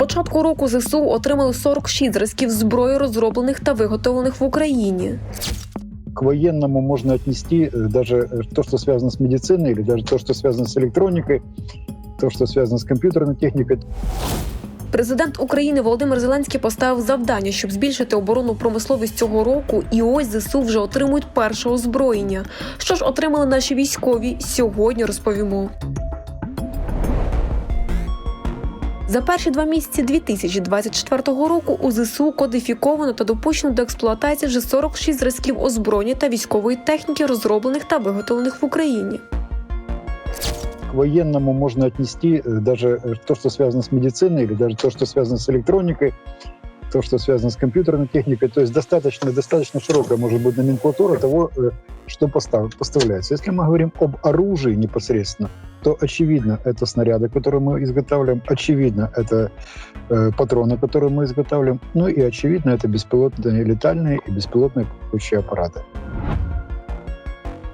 початку року ЗСУ отримали 46 зразків зброї, розроблених та виготовлених в Україні. К военному можно отнести э, даже э, то, что связано с медициной, или даже то, что связано с электроникой, то, что связано с компьютерной техникой. Президент України Володимир Зеленський поставив завдання, щоб збільшити оборонну промисловість цього року. І ось ЗСУ вже отримують перше озброєння. Що ж отримали наші військові? Сьогодні розповімо. За перші два місяці 2024 року у ЗСУ кодифіковано та допущено до експлуатації вже 46 зразків озброєння та військової техніки, розроблених та виготовлених в Україні. К военному можно отнести э, даже э, то, что связано с медициной, или даже то, что связано с электроникой, то, что связано с компьютерной техникой. То есть достаточно, достаточно широкая может быть номенклатура того, э, что постав- поставляется. Если мы говорим об оружии непосредственно, то очевидно это снаряды, которые мы изготавливаем, очевидно это э, патроны, которые мы изготавливаем, ну и очевидно это беспилотные летальные и беспилотные пусковые аппараты.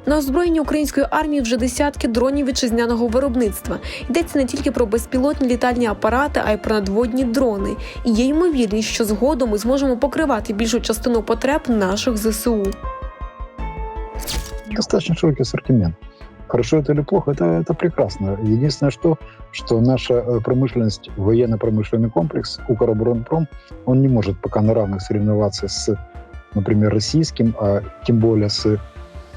На озброєнні української армії вже десятки дронів вітчизняного виробництва. Йдеться не тільки про безпілотні літальні апарати, а й про надводні дрони. І є ймовірність, що згодом ми зможемо покривати більшу частину потреб наших ЗСУ. достаточно широкий ассортимент. Хорошо это или плохо, это, это прекрасно. Единственное, что, что наша э, промышленность, военно-промышленный комплекс, Укроборонпром, он не может пока на равных соревноваться с, например, российским, а тем более с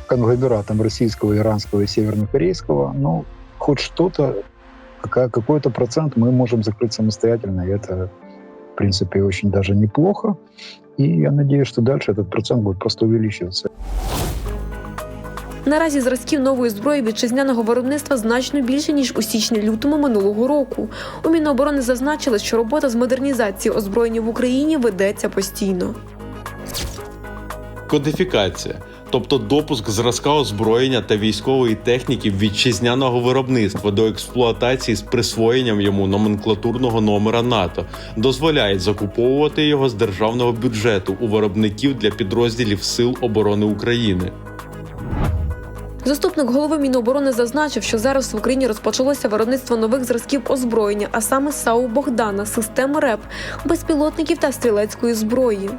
конгломератом российского, иранского и севернокорейского. Но хоть что-то, какой-то процент мы можем закрыть самостоятельно, и это, в принципе, очень даже неплохо. И я надеюсь, что дальше этот процент будет просто увеличиваться. Наразі зразків нової зброї вітчизняного виробництва значно більше ніж у січні-лютому минулого року. У Міноборони зазначили, що робота з модернізації озброєння в Україні ведеться постійно. Кодифікація, тобто допуск зразка озброєння та військової техніки вітчизняного виробництва до експлуатації з присвоєнням йому номенклатурного номера НАТО, дозволяє закуповувати його з державного бюджету у виробників для підрозділів Сил оборони України. Заступник голови Міноборони зазначив, що зараз в Україні розпочалося виробництво нових зразків озброєння, а саме САУ Богдана, системи РЕП, безпілотників та стрілецької зброї.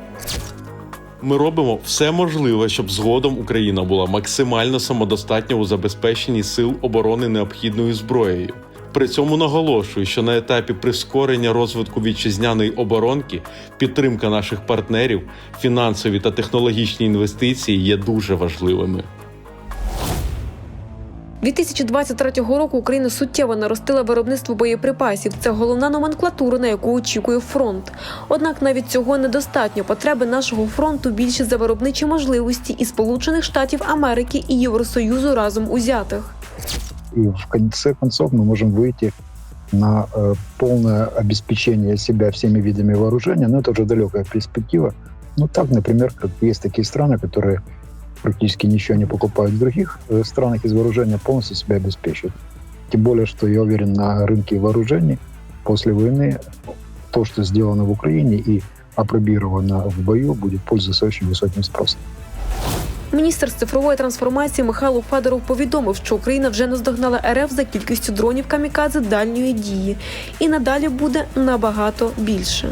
Ми робимо все можливе, щоб згодом Україна була максимально самодостатня у забезпеченні сил оборони необхідною зброєю. При цьому наголошую, що на етапі прискорення розвитку вітчизняної оборонки підтримка наших партнерів, фінансові та технологічні інвестиції є дуже важливими. 2023 року Україна суттєво наростила виробництво боєприпасів. Це головна номенклатура, на яку очікує фронт. Однак навіть цього недостатньо. Потреби нашого фронту більші за виробничі можливості і Сполучених Штатів Америки і Євросоюзу разом узятих. и в конце концов мы можем выйти на э, полное обеспечение себя всеми видами вооружения, но это уже далекая перспектива. Ну так, например, как есть такие страны, которые практически ничего не покупают в других э, странах из вооружения, полностью себя обеспечивают. Тем более, что я уверен, на рынке вооружений после войны то, что сделано в Украине и опробировано в бою, будет пользоваться очень высоким спросом. Міністр з цифрової трансформації Михайло Федоров повідомив, що Україна вже наздогнала РФ за кількістю дронів камікадзе дальньої дії, і надалі буде набагато більше.